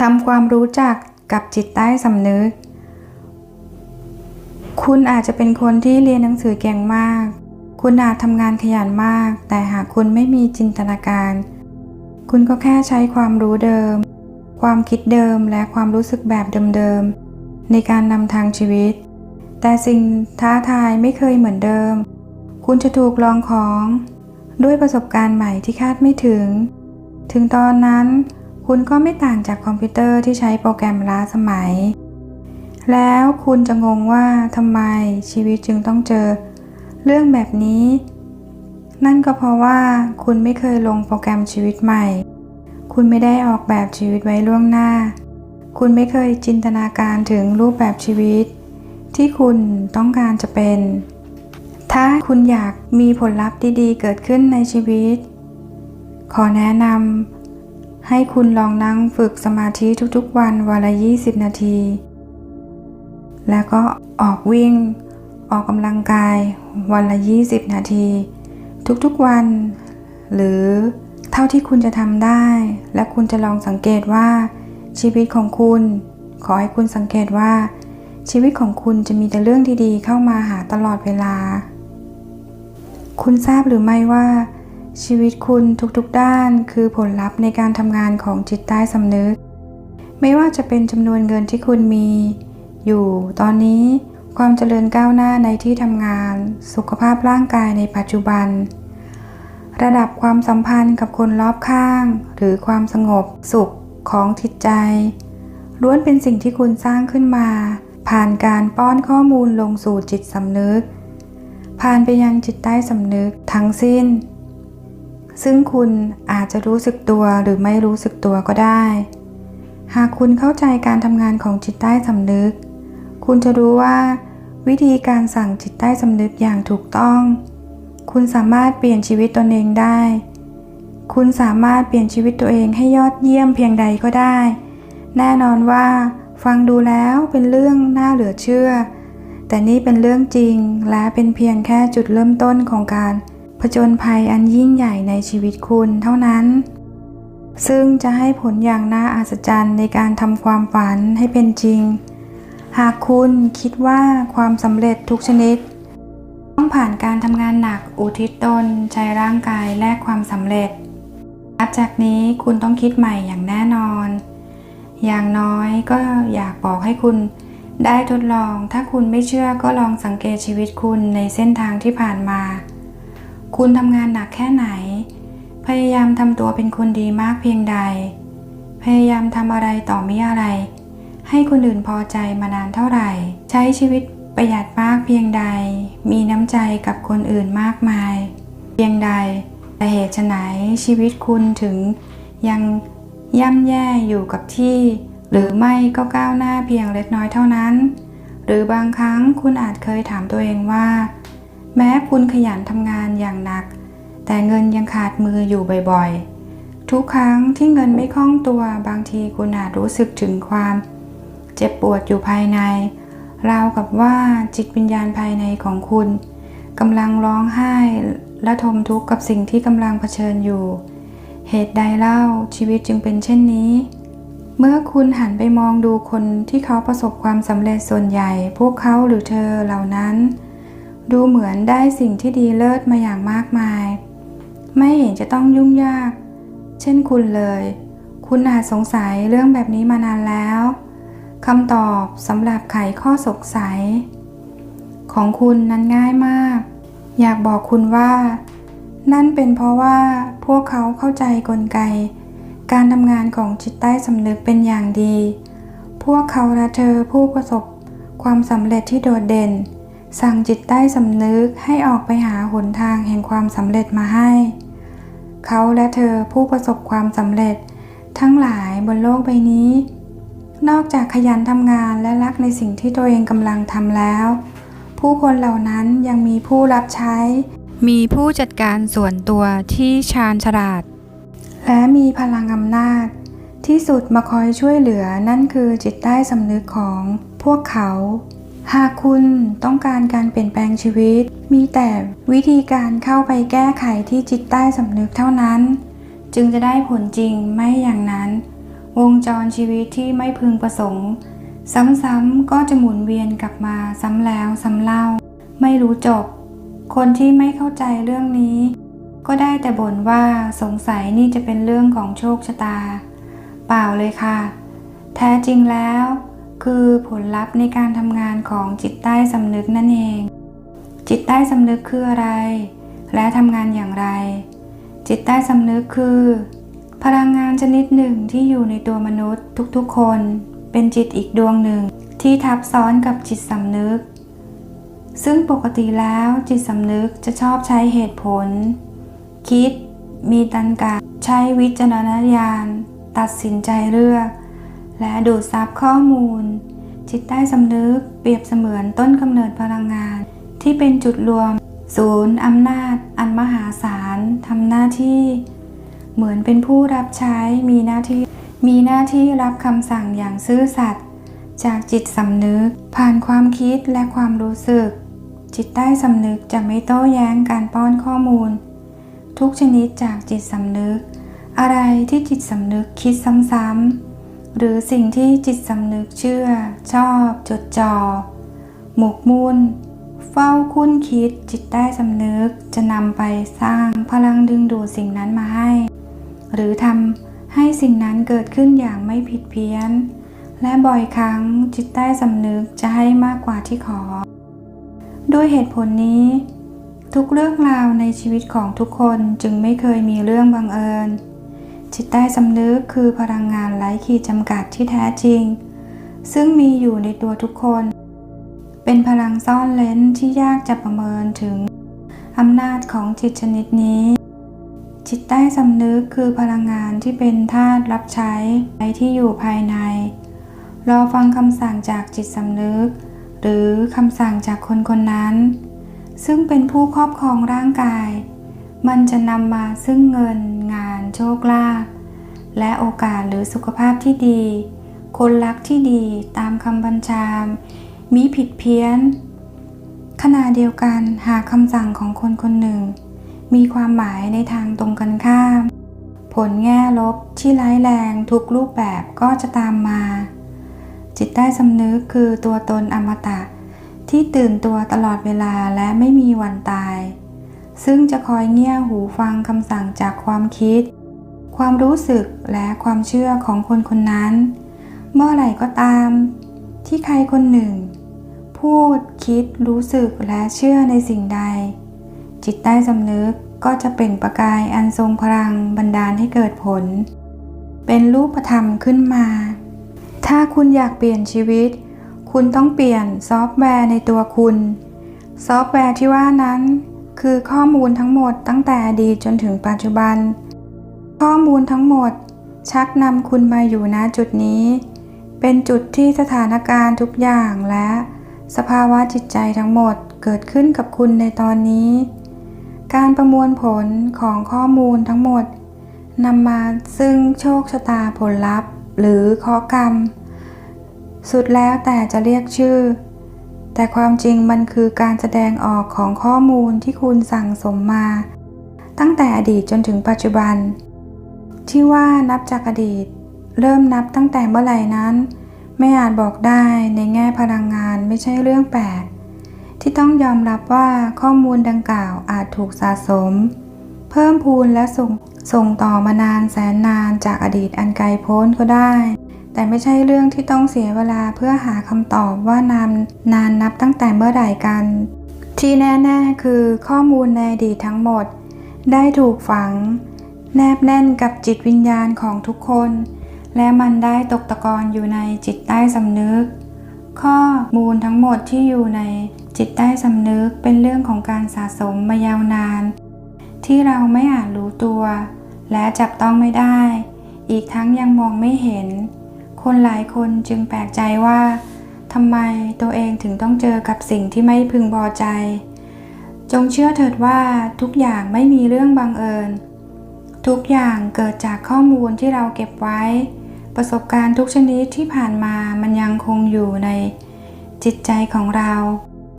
ทำความรู้จักกับจิตใต้สำนึก คุณอาจจะเป็นคนที่เรียนหนังสือเก่งมาก คุณอาจทำงานขยันมาก แต่หากคุณไม่มีจินตนาการ คุณก็แค่ใช้ความรู้เดิม ความคิดเดิมและความรู้สึกแบบเดิมๆ ในการนำทางชีวิต แต่สิ่งท้าทายไม่เคยเหมือนเดิม คุณจะถูกลองของ ด้วยประสบการณ์ใหม่ที่คาดไม่ถึง ถึงตอนนั้น คุณก็ไม่ต่างจากคอมพิวเตอร์ที่ใช้โปรแกรมล้าสมัย แล้วคุณจะงงว่าทำไมชีวิตจึงต้องเจอ เรื่องแบบนี้ นั่นก็เพราะว่าคุณไม่เคยลงโปรแกรมชีวิตใหม่ คุณไม่ได้ออกแบบชีวิตไว้ล่วงหน้า คุณไม่เคยจินตนาการถึงรูปแบบชีวิต ที่คุณต้องการจะเป็น ถ้าคุณอยากมีผลลัพธ์ดีๆเกิดขึ้นในชีวิต ขอแนะนำ ให้คุณลองนั่งฝึกสมาธิทุกๆวันวันละ 20 นาที แล้วก็ออกวิ่ง ออกกำลังกายวันละ 20 นาที ทุกๆวัน หรือเท่าที่คุณจะทำได้ และคุณจะลองสังเกตว่า ชีวิตของคุณ ขอให้คุณสังเกตว่า ชีวิตของคุณจะมีแต่เรื่องดีๆ เข้ามาหาตลอดเวลา คุณทราบหรือไม่ว่า ชีวิตคุณทุกๆด้านคือผลลัพธ์ในการทำงานของจิตใต้สำนึก ไม่ว่าจะเป็นจำนวนเงินที่คุณมี อยู่ตอนนี้ความเจริญก้าวหน้าในที่ทำงาน สุขภาพร่างกายในปัจจุบัน ระดับความสัมพันธ์กับคนรอบข้าง หรือความสงบสุขของจิตใจ ล้วนเป็นสิ่งที่คุณสร้างขึ้นมา ผ่านการป้อนข้อมูลลงสู่จิตสำนึก ผ่านไปยังจิตใต้สำนึกทั้งสิ้น ซึ่งคุณอาจจะรู้สึกตัวหรือไม่รู้สึกตัวก็ได้ หากคุณเข้าใจการทำงานของจิตใต้สำนึก คุณจะรู้ว่า วิธีการสั่งจิตใต้สำนึกอย่างถูกต้อง คุณสามารถเปลี่ยนชีวิตตนเองได้ คุณสามารถเปลี่ยนชีวิตตัวเองให้ยอดเยี่ยมเพียงใดก็ได้ แน่นอนว่าฟังดูแล้วเป็นเรื่องน่าเหลือเชื่อ แต่นี่เป็นเรื่องจริงและเป็นเพียงแค่จุดเริ่มต้นของการ ผจญภัยอันยิ่งใหญ่ในชีวิตคุณเท่านั้น ซึ่งจะให้ผลอย่างน่าอัศจรรย์ในการทำความฝันให้เป็นจริง หากคุณคิดว่าความสำเร็จทุกชนิด ต้องผ่านการทำงานหนักอุทิศตนใช้ร่างกายแลกความสำเร็จนับจากนี้คุณต้องคิดใหม่อย่างแน่นอน อย่างน้อยก็อยากบอกให้คุณได้ทดลอง ถ้าคุณไม่เชื่อก็ลองสังเกตชีวิตคุณในเส้นทางที่ผ่านมา คุณทำงานหนักแค่ไหน พยายามทำตัวเป็นคนดีมากเพียงใด พยายามทำอะไรต่อมิอะไร ให้คนอื่นพอใจมานานเท่าไหร่ ใช้ชีวิตประหยัดมากเพียงใด มีน้ำใจกับคนอื่นมากมาย เพียงใดแต่เหตุไฉนชีวิตคุณถึงยังย่ำแย่อยู่กับที่ หรือไม่ก็ก้าวหน้าเพียงเล็กน้อยเท่านั้น หรือบางครั้งคุณอาจเคยถามตัวเองว่า แม้คุณขยันทำงานอย่างหนัก แต่เงินยังขาดมืออยู่บ่อยๆ ทุกครั้งที่เงินไม่คล่องตัวบางทีคุณอาจรู้สึกถึงความ เจ็บปวดอยู่ภายใน ราวกับว่าจิตวิญญาณภายในของคุณกำลังร้องไห้และทมทุกข์กับสิ่งที่กำลังเผชิญอยู่ เหตุใดเล่าชีวิตจึงเป็นเช่นนี้ เมื่อคุณหันไปมองดูคนที่เขาประสบความสำเร็จส่วนใหญ่ พวกเขาหรือเธอเหล่านั้น ดูเหมือนได้สิ่งที่ดีเลิศมาอย่างมากมาย ไม่เห็นจะต้องยุ่งยาก เช่นคุณเลย คุณอาจสงสัยเรื่องแบบนี้มานานแล้วคำตอบสำหรับไขข้อสงสัย ของคุณนั้นง่ายมาก อยากบอกคุณว่า นั่นเป็นเพราะว่าพวกเขาเข้าใจกลไก การทำงานของจิตใต้สำนึกเป็นอย่างดี พวกเขาและเธอผู้ประสบความสำเร็จที่โดดเด่น สั่งจิตใต้สำนึกให้ออกไปหาหนทางแห่งความสำเร็จมาให้ เขาและเธอผู้ประสบความสำเร็จ ทั้งหลายบนโลกใบนี้ นอกจากขยันทำงานและรักในสิ่งที่ตัวเองกำลังทำแล้ว ผู้คนเหล่านั้นยังมีผู้รับใช้ มีผู้จัดการส่วนตัวที่ชาญฉลาด และมีพลังอำนาจ ที่สุดมาคอยช่วยเหลือนั่นคือจิตใต้สำนึกของพวกเขา หากคุณต้องการการเปลี่ยนแปลงชีวิต มีแต่วิธีการเข้าไปแก้ไขที่จิตใต้สำนึกเท่านั้น จึงจะได้ผลจริงไม่อย่างนั้น วงจรชีวิตที่ไม่พึงประสงค์ ซ้ำๆก็จะหมุนเวียนกลับมาซ้ำแล้วซ้ำเล่า ไม่รู้จบ คนที่ไม่เข้าใจเรื่องนี้ ก็ได้แต่บ่นว่าสงสัยนี่จะเป็นเรื่องของโชคชะตา เปล่าเลยค่ะ แท้จริงแล้ว คือผลลัพธ์ในการทำงานของจิตใต้สำนึกนั่นเอง จิตใต้สำนึกคืออะไร และทำงานอย่างไร จิตใต้สำนึกคือ พลังงานชนิดหนึ่งที่อยู่ในตัวมนุษย์ทุกๆคน เป็นจิตอีกดวงหนึ่งที่ทับซ้อนกับจิตสำนึก ซึ่งปกติแล้วจิตสำนึกจะชอบใช้เหตุผล คิด มีตันกาใช้วิจารณญาณ ตัดสินใจเลือก และดูดซับข้อมูล จิตใต้สำนึกเปรียบเสมือนต้นกำเนิดพลังงาน ที่เป็นจุดรวม ศูนย์อำนาจ อันมหาศาลทำหน้าที่ เหมือนเป็นผู้รับใช้มีหน้าที่ มีหน้าที่รับคำสั่งอย่างซื่อสัตย์จากจิตสำนึกผ่านความคิดและความรู้สึก จิตใต้สำนึกจะไม่โต้แย้งการป้อนข้อมูล ทุกชนิดจากจิตสำนึก อะไรที่จิตสำนึกคิดซ้ำๆ หรือสิ่งที่จิตสำนึกเชื่อ ชอบจดจ่อหมกมุ่น เฝ้าคุ้นคิดจิตใต้สำนึกจะนำไปสร้างพลังดึงดูดสิ่งนั้นมาให้ หรือทำให้สิ่งนั้นเกิดขึ้นอย่างไม่ผิดเพี้ยน และบ่อยครั้งจิตใต้สำนึกจะให้มากกว่าที่ขอ ด้วยเหตุผลนี้ ทุกเรื่องราวในชีวิตของทุกคนจึงไม่เคยมีเรื่องบังเอิญ จิตใต้สำนึกคือพลังงานไร้ขีดจำกัดที่แท้จริง ซึ่งมีอยู่ในตัวทุกคน เป็นพลังซ่อนเล้นที่ยากจะประเมินถึงอำนาจของจิตชนิดนี้ จิตใต้สำนึกคือพลังงานที่เป็นธาตุรับใช้ไว้ที่อยู่ภายใน รอฟังคำสั่งจากจิตสำนึก หรือคำสั่งจากคนคนนั้น ซึ่งเป็นผู้ครอบครองร่างกาย มันจะนำมาซึ่งเงินงานโชคลาภและโอกาสหรือสุขภาพที่ดี คนรักที่ดีตามคำบัญชา มีผิดเพี้ยน ขณะเดียวกันหากคำสั่งของคนคนหนึ่ง มีความหมายในทางตรงกันข้าม ผลแง่ลบที่ร้ายแรงทุกรูปแบบก็จะตามมา จิตใต้สำนึกคือตัวตนอมตะ ที่ตื่นตัวตลอดเวลาและไม่มีวันตาย ซึ่งจะคอยเงี่ยหูฟังคำสั่งจากความคิด ความรู้สึกและความเชื่อของคนคนนั้น เมื่อไหร่ก็ตาม ที่ใครคนหนึ่ง พูดคิดรู้สึกและเชื่อในสิ่งใด จิตใต้สำนึกก็จะเปล่งประกายอันทรงพลังบันดาลให้เกิดผล เป็นรูปธรรมขึ้นมา ถ้าคุณอยากเปลี่ยนชีวิต คุณต้องเปลี่ยนซอฟต์แวร์ในตัวคุณ ซอฟต์แวร์ที่ว่านั้น คือข้อมูลทั้งหมดตั้งแต่อดีตจนถึงปัจจุบัน ข้อมูลทั้งหมดชักนำคุณมาอยู่ณจุดนี้ เป็นจุดที่สถานการณ์ทุกอย่างและสภาวะจิตใจทั้งหมดเกิดขึ้นกับคุณในตอนนี้ การประมวลผลของข้อมูลทั้งหมดนำมาซึ่งโชคชะตาผลลัพธ์ หรือข้อกรรม สุดแล้วแต่จะเรียกชื่อ แต่ความจริงมันคือการแสดงออกของข้อมูลที่คุณสั่งสมมา ตั้งแต่อดีตจนถึงปัจจุบัน ที่ว่านับจากอดีต เริ่มนับตั้งแต่เมื่อไหร่นั้น ไม่อาจบอกได้ในแง่พลังงานไม่ใช่เรื่องแปลกที่ต้องยอมรับว่าข้อมูลดังกล่าวอาจถูกสะสม เพิ่มพูนและส่งส่งต่อมานานแสนนานจากอดีตอันไกลโพ้นก็ได้ แต่ไม่ใช่เรื่องที่ต้องเสียเวลาเพื่อหาคำตอบว่านานนานนับตั้งแต่เมื่อไหร่กัน ที่แน่ๆคือข้อมูลในอดีตทั้งหมด ได้ถูกฝัง แนบแน่นกับจิตวิญญาณของทุกคน และมันได้ตกตะกอนอยู่ในจิตใต้สำนึก ข้อมูลทั้งหมดที่อยู่ในจิตใต้สำนึกเป็นเรื่องของการสะสมมายาวนาน ที่เราไม่อาจรู้ตัว และจับต้องไม่ได้ อีกทั้งยังมองไม่เห็น คนหลายคนจึงแปลกใจว่าทำไมตัวเองถึงต้องเจอกับสิ่งที่ไม่พึงพอใจ จงเชื่อเถิดว่าทุกอย่างไม่มีเรื่องบังเอิญ ทุกอย่างเกิดจากข้อมูลที่เราเก็บไว้ ประสบการณ์ทุกชนิดที่ผ่านมามันยังคงอยู่ในจิตใจของเรา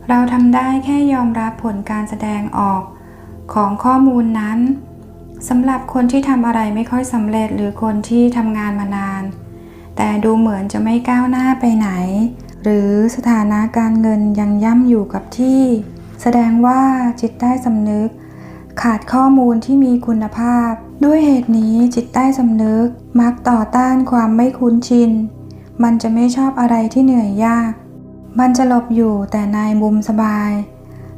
เราทำได้แค่ยอมรับผลการแสดงออกของข้อมูลนั้นสำหรับคนที่ทำอะไรไม่ค่อยสำเร็จหรือคนที่ทำงานมานาน แต่ดูเหมือนจะไม่ก้าวหน้าไปไหน หรือสถานะการเงินยังย่ำอยู่กับที่ แสดงว่าจิตใต้สำนึก ขาดข้อมูลที่มีคุณภาพ ด้วยเหตุนี้จิตใต้สำนึกมักต่อต้านความไม่คุ้นชิน มันจะไม่ชอบอะไรที่เหนื่อยยาก มันจะหลบอยู่แต่ในมุมสบาย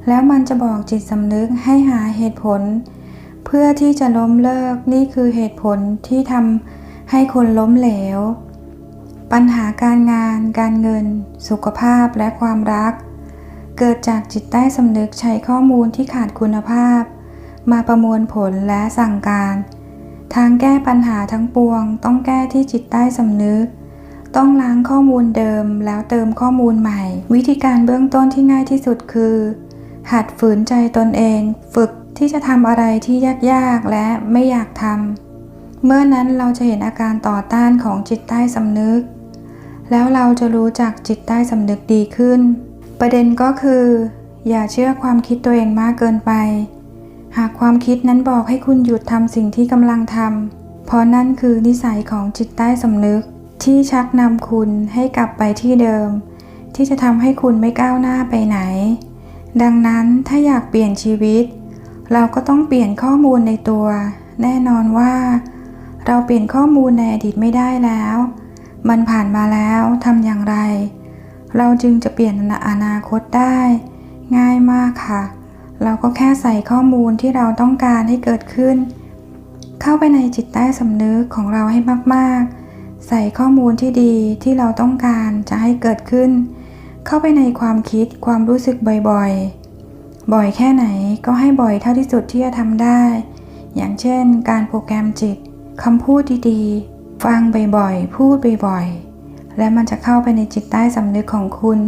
แล้วมันจะบอกจิตสำนึกให้หาเหตุผล เพื่อที่จะล้มเลิกนี่คือเหตุผลที่ทำให้คนล้มเหลว ปัญหาการงาน การเงิน สุขภาพและความรัก เกิดจากจิตใต้สำนึกใช้ข้อมูลที่ขาดคุณภาพ มาประมวลผลและสั่งการ ทางแก้ปัญหาทั้งปวง ต้องแก้ที่จิตใต้สำนึก ต้องล้างข้อมูลเดิมแล้วเติมข้อมูลใหม่ วิธีการเบื้องต้นที่ง่ายที่สุดคือ หัดฝืนใจตนเอง ฝึกที่จะทำอะไรที่ยากๆและไม่อยากทำเมื่อนั้นเราจะเห็นอาการต่อต้านของจิตใต้สำนึก แล้วเราจะรู้จักจิตใต้สำนึกดีขึ้น ประเด็นก็คือ อย่าเชื่อความคิดตัวเองมากเกินไป หากความคิดนั้นบอกให้คุณหยุดทำสิ่งที่กำลังทำเพราะนั่นคือนิสัยของจิตใต้สำนึก ที่ชักนำคุณให้กลับไปที่เดิม ที่จะทำให้คุณไม่ก้าวหน้าไปไหน ดังนั้นถ้าอยากเปลี่ยนชีวิต เราก็ต้องเปลี่ยนข้อมูลในตัว แน่นอนว่า เราเปลี่ยนข้อมูลในอดีตไม่ได้แล้ว มันผ่านมาแล้วทำอย่างไร เราจึงจะเปลี่ยนอนาคตได้ ง่ายมากค่ะ เราก็แค่ใส่ข้อมูลที่เราต้องการให้เกิดขึ้น เข้าไปในจิตใต้สำนึกของเราให้มากๆ ใส่ข้อมูลที่ดีที่เราต้องการจะให้เกิดขึ้น เข้าไปในความคิดความรู้สึกบ่อยๆ บ่อยแค่ไหนก็ให้บ่อยเท่าที่สุดที่จะทำได้ อย่างเช่น การโปรแกรมจิตคำพูดดีๆ ฟังบ่อยๆ พูดบ่อยๆ และมันจะเข้าไปในจิตใต้สำนึกของคุณ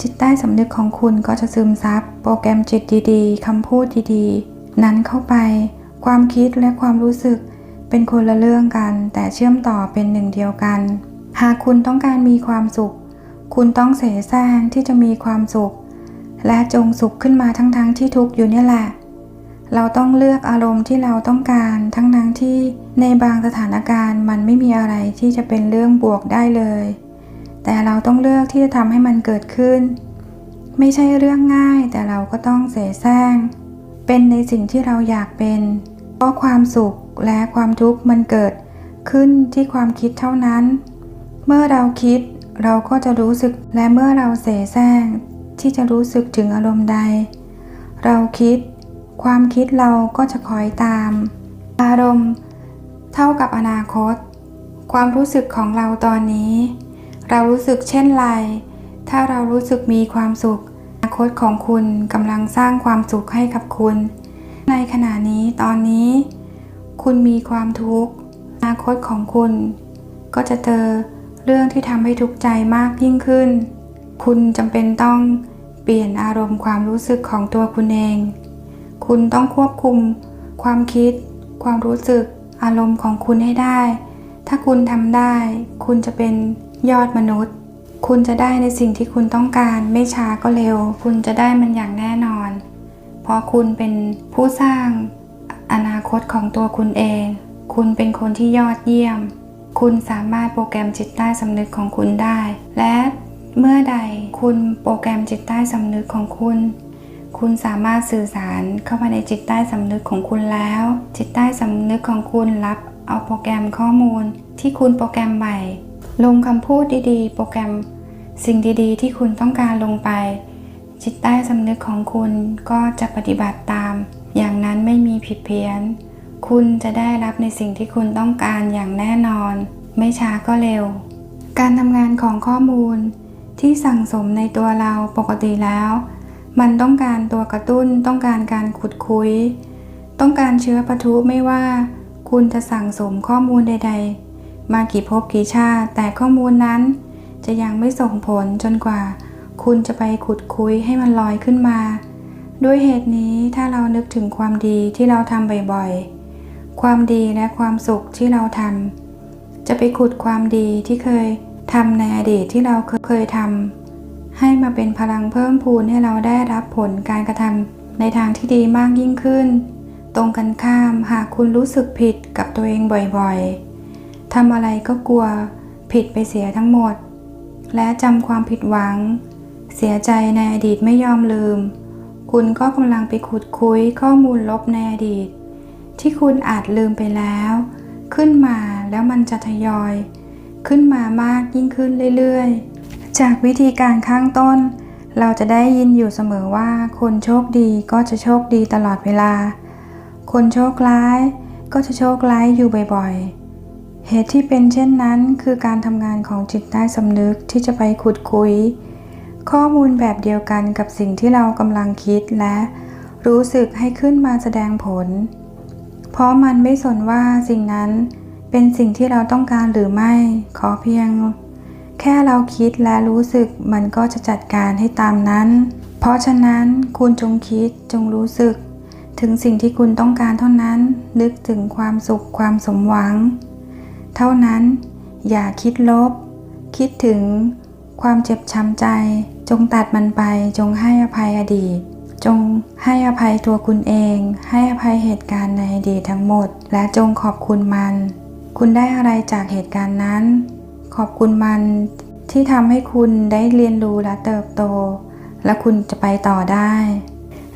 จิตใต้สำนึกของคุณก็จะซึมซับ โปรแกรมจิตดีๆ คำพูดดีๆ นั้นเข้าไป ความคิดและความรู้สึกเป็นคนละเรื่องกัน แต่เชื่อมต่อเป็นหนึ่งเดียวกัน หากคุณต้องการมีความสุข คุณต้องเสแสร้งที่จะมีความสุข และจงสุขขึ้นมาทั้งๆทที่ทุกข์อยู่เนี่ยแหละ เราต้องเลือกอารมณ์ที่เราต้องการ ทั้งนั้นที่ในบางสถานการณ์มันไม่มีอะไรที่จะเป็นเรื่องบวกได้เลย แต่เราต้องเลือกที่จะทำให้มันเกิดขึ้น ไม่ใช่เรื่องง่ายแต่เราก็ต้องเสแสร้ง เป็นในสิ่งที่เราอยากเป็นเพราะความสุขและความทุกข์มันเกิดขึ้นที่ความคิดเท่านั้น เมื่อเราคิดเราก็จะรู้สึกและเมื่อเราเสแสร้งที่จะรู้สึกถึงอารมณ์ใด เราคิด ความคิดเราก็จะคอยตาม อารมณ์ เท่ากับอนาคต ความรู้สึกของเราตอนนี้ เรารู้สึกเช่นไร ถ้าเรารู้สึกมีความสุข อนาคตของคุณกำลังสร้างความสุขให้กับคุณ ในขณะนี้ตอนนี้ คุณมีความทุกข์ อนาคตของคุณ ก็จะเจอเรื่องที่ทำให้ทุกข์ใจมากยิ่งขึ้น คุณจำเป็นต้องเปลี่ยนอารมณ์ความรู้สึกของตัวคุณเอง คุณต้องควบคุม ความคิด ความรู้สึก อารมณ์ของคุณให้ได้ ถ้าคุณทำได้ คุณจะเป็นยอดมนุษย์ คุณจะได้ในสิ่งที่คุณต้องการ ไม่ช้าก็เร็ว คุณจะได้มันอย่างแน่นอน เพราะคุณเป็นผู้สร้างอนาคตของตัวคุณเอง คุณเป็นคนที่ยอดเยี่ยม คุณสามารถโปรแกรมจิตใต้สำนึกของคุณได้ และเมื่อใดคุณโปรแกรมจิตใต้สำนึกของคุณ คุณสามารถสื่อสารเข้ามาในจิตใต้สำนึกของคุณแล้ว จิตใต้สำนึกของคุณรับเอาโปรแกรมข้อมูล ที่คุณโปรแกรมใหม่ ลงคำพูดดีๆ โปรแกรม สิ่งดีๆ ที่คุณต้องการลงไป จิตใต้สำนึกของคุณก็จะปฏิบัติตาม อย่างนั้นไม่มีผิดเพี้ยน คุณจะได้รับในสิ่งที่คุณต้องการอย่างแน่นอน ไม่ช้าก็เร็ว การทำงานของข้อมูลที่สั่งสมในตัวเราปกติแล้ว มันต้องการตัวกระตุ้น ต้องการการขุดคุย ต้องการเชื้อปะทุไม่ว่า คุณจะสั่งสมข้อมูลใด ๆ มากี่ภพกี่ชาติ แต่ข้อมูลนั้น จะยังไม่ส่งผลจนกว่า คุณจะไปขุดคุยให้มันลอยขึ้นมา ด้วยเหตุนี้ถ้าเรานึกถึงความดีที่เราทำบ่อยๆ ความดีและความสุขที่เราทำจะไปขุดความดีที่เคยทำในอดีตที่เราเคยทำ ให้มาเป็นพลังเพิ่มพูนให้เราได้รับผลการกระทำในทางที่ดีมากยิ่งขึ้น ตรงกันข้ามหากคุณรู้สึกผิดกับตัวเองบ่อยๆทำอะไรก็กลัวผิดไปเสียทั้งหมด และจำความผิดหวัง เสียใจในอดีตไม่ยอมลืม คุณก็กำลังไปขุดคุยข้อมูลลบในอดีต ที่คุณอาจลืมไปแล้ว ขึ้นมาแล้วมันจะทยอย ขึ้นมามากยิ่งขึ้นเรื่อยๆ จากวิธีการข้างต้น เราจะได้ยินอยู่เสมอว่า คนโชคดีก็จะโชคดีตลอดเวลา คนโชคร้ายก็จะโชคร้ายอยู่บ่อยๆ เหตุที่เป็นเช่นนั้นคือการทำงานของจิตใต้สำนึกที่จะไปขุดคุย ข้อมูลแบบเดียวกันกับสิ่งที่เรากำลังคิดและรู้สึกให้ขึ้นมาแสดงผล เพราะมันไม่สนว่าสิ่งนั้นเป็นสิ่งที่เราต้องการหรือไม่ ขอเพียง แค่เราคิดและรู้สึกมันก็จะจัดการให้ตามนั้น เพราะฉะนั้นคุณจงคิดจงรู้สึก ถึงสิ่งที่คุณต้องการเท่านั้น นึกถึงความสุขความสมหวัง เท่านั้นอย่าคิดลบ คิดถึงความเจ็บช้ำใจ จงตัดมันไป จงให้อภัยอดีต จงให้อภัยตัวคุณเอง ให้อภัยเหตุการณ์ในอดีตทั้งหมด และจงขอบคุณมัน คุณได้อะไรจากเหตุการณ์นั้น ขอบคุณมันที่ทำให้คุณได้เรียนรู้และเติบโต และคุณจะไปต่อได้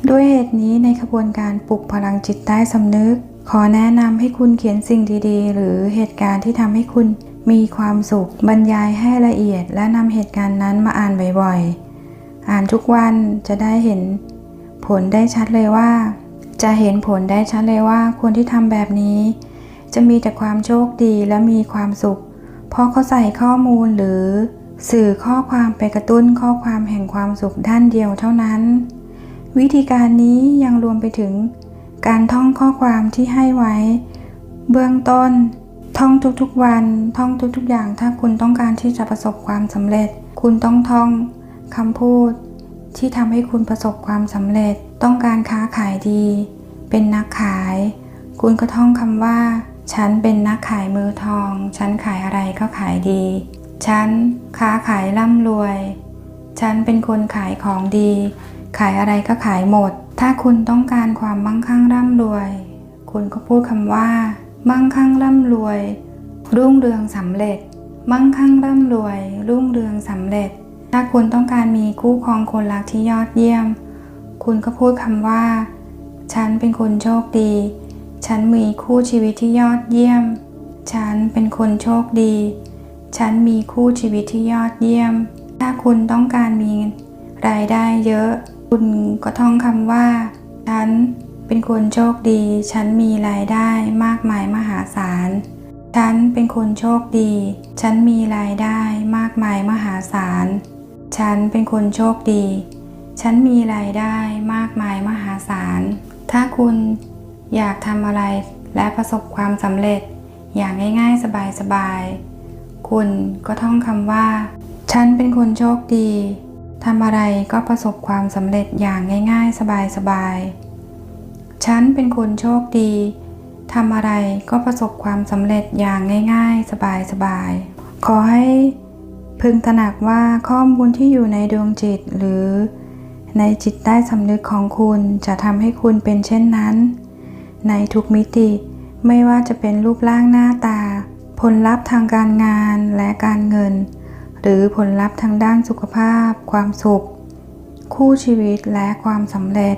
ด้วยเหตุนี้ในขบวนการปลุกพลังจิตใต้สำนึก ขอแนะนำให้คุณเขียนสิ่งดีๆ หรือเหตุการณ์ที่ทำให้คุณมีความสุข บรรยายให้ละเอียด และนำเหตุการณ์นั้นมาอ่านบ่อยๆ อ่านทุกวันจะได้เห็น ผลได้ชัดเลยว่า จะเห็นผลได้ชัดเลยว่าคนที่ทำแบบนี้ จะมีแต่ความโชคดีและมีความสุข เพราะเขาใส่ข้อมูลหรือสื่อข้อความไปกระตุ้นข้อความแห่งความสุขด้านเดียวเท่านั้น วิธีการนี้ยังรวมไปถึง การท่องข้อความที่ให้ไว้ เบื้องต้น ท่องทุกๆวัน ท่องทุกๆ อย่าง ถ้าคุณต้องการที่จะประสบความสำเร็จ คุณต้องท่องคำพูด ที่ทำให้คุณประสบความสำเร็จ ต้องการค้าขายดี เป็นนักขาย คุณก็ท่องคำว่า ฉันเป็นนักขายมือทอง ฉันขายอะไรก็ขายดี ฉันค้าขายร่ำรวย ฉันเป็นคนขายของดี ขายอะไรก็ขายหมด ถ้าคุณต้องการความมั่งคั่งร่ำรวย คุณก็พูดคำว่า มั่งคั่งร่ำรวย รุ่งเรืองสำเร็จ มั่งคั่งร่ำรวย รุ่งเรืองสำเร็จ ถ้าคุณต้องการมีคู่ครองคนรักที่ยอดเยี่ยม คุณก็พูดคำว่า ฉันเป็นคนโชคดี ฉันมีคู่ชีวิตที่ยอดเยี่ยม ฉันเป็นคนโชคดี ฉันมีคู่ชีวิตที่ยอดเยี่ยม ถ้าคุณต้องการมีรายได้เยอะ คุณก็ท่องคำว่า ฉันเป็นคนโชคดี ฉันมีรายได้มากมายมหาศาล ฉันเป็นคนโชคดี ฉันมีรายได้มากมายมหาศาล ฉันเป็นคนโชคดี ฉันมีรายได้มากมายมหาศาล ถ้าคุณ อยากทำอะไรและประสบความสำเร็จอย่างง่ายๆ สบายๆ คุณก็ท่องคำว่า ฉันเป็นคนโชคดีทำอะไรก็ประสบความสำเร็จอย่างง่ายๆ สบายๆ ฉันเป็นคนโชคดีทำอะไรก็ประสบความสำเร็จอย่างง่ายๆ สบายๆ ขอให้พึงตระหนักว่าข้อมูลที่อยู่ในดวงจิตหรือในจิตใต้สำนึกของคุณจะทำให้คุณเป็นเช่นนั้น ในทุกมิติ ไม่ว่าจะเป็นรูปร่างหน้าตา ผลลัพธ์ทางการงานและการเงิน หรือผลลัพธ์ทางด้านสุขภาพ ความสุข คู่ชีวิตและความสำเร็จ